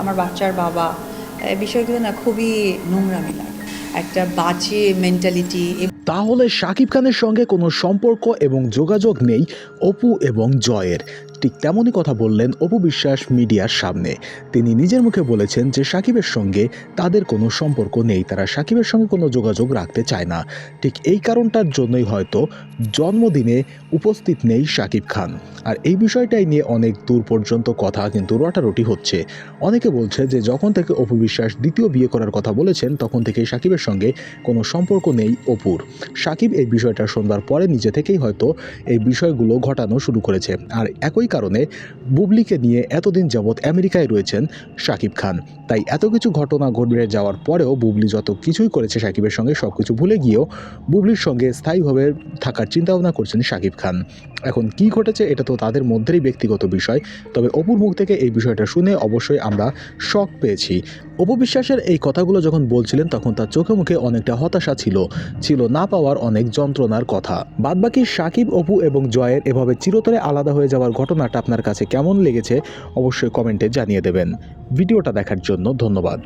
আমার বাচ্চার বাবা বিষয়গুলো না খুবই নোংরামি লাগে। একটা বাজে মেন্টালিটি তাহলে শাকিব খানের সঙ্গে কোনো সম্পর্ক এবং যোগাযোগ নেই অপু এবং জয়ের। ঠিক তেমনই কথা বললেন অপু বিশ্বাস মিডিয়ার সামনে। তিনি নিজের মুখে বলেছেন যে সাকিবের সঙ্গে তাদের কোনো সম্পর্ক নেই, তারা সাকিবের সঙ্গে কোনো যোগাযোগ রাখতে চায় না। ঠিক এই কারণটার জন্যই হয়তো জন্মদিনে উপস্থিত নেই সাকিব খান। আর এই বিষয়টাই নিয়ে অনেক দূর পর্যন্ত কথা কিন্তু রটারটি হচ্ছে। অনেকে বলছে যে যখন থেকে অপু বিশ্বাস দ্বিতীয় বিয়ে করার কথা বলেছেন, তখন থেকে সাকিবের সঙ্গে কোনো সম্পর্ক নেই অপুর। সাকিব এই বিষয়টা শোনবার পরে নিজে থেকেই হয়তো এই বিষয়গুলো ঘটানো শুরু করেছে। আর একই কারণে বুবলিকে নিয়ে এতদিন যাবৎ আমেরিকায় রয়েছেন সাকিব খান। তাই এত কিছু ঘটনা ঘটবে যাওয়ার পরেও বুবলি যত কিছুই করেছে সাকিবের সঙ্গে সব কিছু ভুলে গিয়েও বুবলির সঙ্গে স্থায়ীভাবে থাকার চিন্তাভাবনা করছেন সাকিব খান। এখন কি ঘটেছে এটা তো তাদের মধ্যেই ব্যক্তিগত বিষয়। তবে অপুর মুখ থেকে এই বিষয়টা শুনে অবশ্যই আমরা শক পেয়েছি। অপু বিশ্বাসের এই কথাগুলো যখন বলছিলেন, তখন তার চোখে মুখে অনেকটা হতাশা ছিল। ছিল না পাওয়ার অনেক যন্ত্রণার কথা। বাদবাকি সাকিব, অপু এবং জয়ের এভাবে চিরতরে আলাদা হয়ে যাওয়ার ঘটনাটা আপনার কাছে কেমন লেগেছে, অবশ্যই কমেন্টে জানিয়ে দেবেন। ভিডিওটা দেখার জন্য ধন্যবাদ।